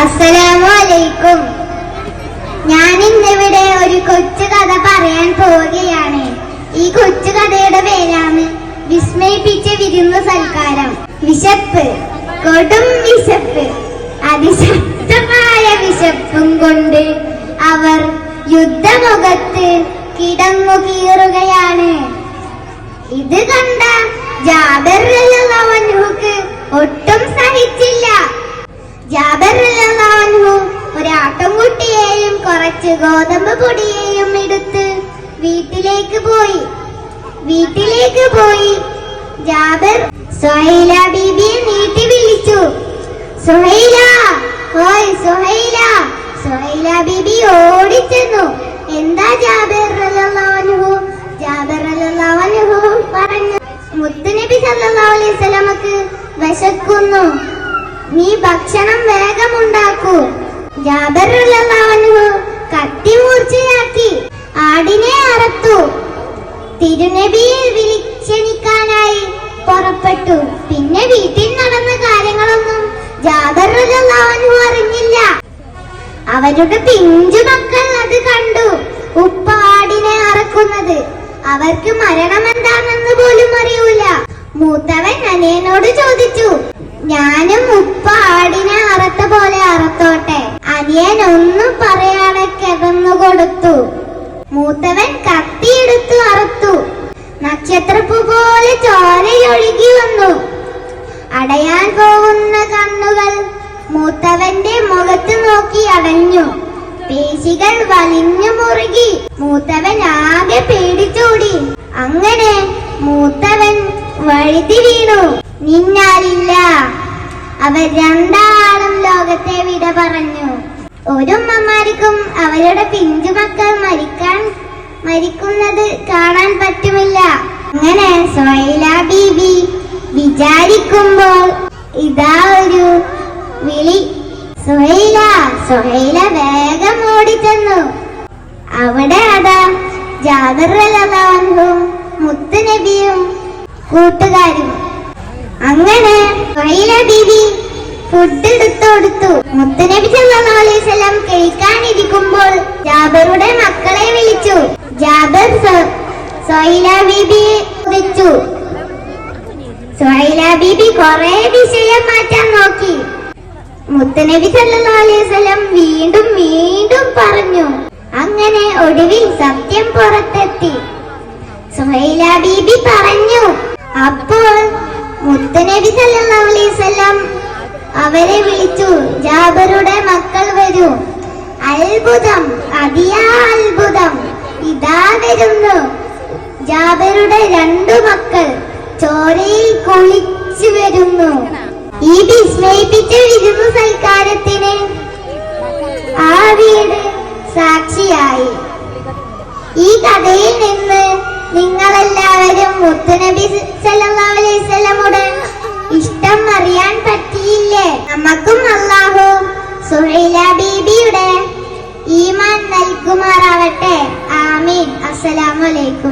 അസ്സലാമു അലൈക്കും ഞാൻ ഇന്നിവിടെ ഒരു കൊച്ചു കഥ പറയാൻ പോവുകയാണ്. ഈ കൊച്ചു കഥയുടെ പേരാണ് വിസ്മയിപ്പിച്ച വിരുന്ന് സൽക്കാരം. വിശപ്പ്. കൊടും വിശപ്പ്. അതിശക്തമായ വിശപ്പും കൊണ്ട് അവർ യുദ്ധമുഖത്ത് കിടന്നു കീറുകയാണ് ഇത് കണ്ട ജാബർ ഒട്ടും ഗോതമ്പ് പൊടിയെയും എടുത്ത് വീട്ടിലേക്ക് പോയി. വീട്ടിലേക്ക് പോയി. ജാബർ സുഹൈല ബീബിയെ നീട്ടി വിളിച്ചു. സുഹൈല ഓയ് സുഹൈല. സുഹൈല ബീബി ഓടിച്ചെന്നു. എന്താ ജാബിർ റളിയല്ലാഹു ജാബർ അൻഹു പറഞ്ഞു മുത്തുനബി സല്ലല്ലാഹു അലൈഹി വസല്ലമക്ക് വിശക്കുന്നു. നീ ഭക്ഷണം വേഗം ഉണ്ടാക്കൂ. ജാബിർ മൂർച്ചയാക്കി ആടിനെ അറത്തു. തിരുനബിയെ വിളിച്ചെണിക്കാനായി പുറപ്പെട്ടു. പിന്നെ വീട്ടിൽ നടന്ന കാര്യങ്ങളൊന്നും ജാബർ അവനും അറിഞ്ഞില്ല. അവരുടെ പിഞ്ചു മക്കൾ അത് കണ്ടു. ഉപ്പാടിനെ അറക്കുന്നത്. അവർക്ക് മരണം എന്താണെന്ന് പോലും അറിയൂല. മൂത്തവൻ അനിയനോട് ചോദിച്ചു ഞാനും ഉപ്പ ആടിനെ അറത്ത പോലെ അറത്തോട്ടെ? അനിയൻ ഒന്നും പറയാതെ കിടന്നു കൊടുത്തു മൂത്തവൻ കത്തിയെടുത്തു അറുത്തു. നക്ഷത്രപ്പു പോലെ ചോരയൊഴുകി വന്നു. അടയാൻ പോകുന്ന കണ്ണുകൾ മൂത്തവന്റെ മുഖത്ത് നോക്കി അടഞ്ഞു. പേശികൾ വലിഞ്ഞു മുറുകി. മൂത്തവൻ ആകെ പേടിച്ചോടി. അങ്ങനെ മൂത്തവൻ വഴുതി വീണു. നിന്നാലില്ല. അവർ രണ്ടാളും ലോകത്തെ വിട പറഞ്ഞു. ഒരു അമ്മമാർക്കും അവരുടെ പിഞ്ചുമക്കൾ മരിക്കാൻ മരിക്കുന്നത് കാണാൻ പറ്റുമില്ല. അങ്ങനെ സൊയില ബീബി വിചാരിക്കുമ്പോൾ ഇതാ ഒരു വിളി. സുഹൈല സുഹൈല വേഗം ഓടിച്ചെന്നു. അവിടെ അതാ ജാബിർ മുത്ത് നബിയും കൂട്ടുകാരും. അങ്ങനെ സുഹൈല ബീബി ഫുഡ് എടുത്തു കൊടുത്തു മുത്തുനബി വസല്ലം കഴിക്കാനിരിക്കുമ്പോൾ ജാബറുടെ മക്കളെ വിളിച്ചു. ജാബർ സു- സുഹൈല ബീബിയെ വിളിച്ചു സുഹൈല ബീബി കുറെ വിഷയം മാറ്റാൻ നോക്കി. മുത്തനബി സല്ലല്ലാഹു അലൈഹി വസല്ലം വീണ്ടും വീണ്ടും പറഞ്ഞു അങ്ങനെ ഒടുവിൽ സത്യം പുറത്തെത്തി. സുഹൈല ബീബി പറഞ്ഞു അപ്പോൾ മുത്തനബി സല്ലല്ലാഹു അലൈഹി വസല്ലം അവരെ വിളിച്ചു ജാബറുടെ മക്കൾ വരൂ. അത്ഭുതം അതിയാ അത്ഭുതം ഇതാ വരുന്നു. ജാബറുടെ രണ്ടു മക്കൾ ചോരയിൽ കുളിച്ചു വരുന്നു. ഈ വിസ്മയിപ്പിച്ച വിരുന്നു സൽക്കാരത്തിന് ആ വീട് സാക്ഷിയായി. ഈ കഥയിൽ നിന്ന് നിങ്ങളെല്ലാവരും മുത്തുനബി 阿勒昆。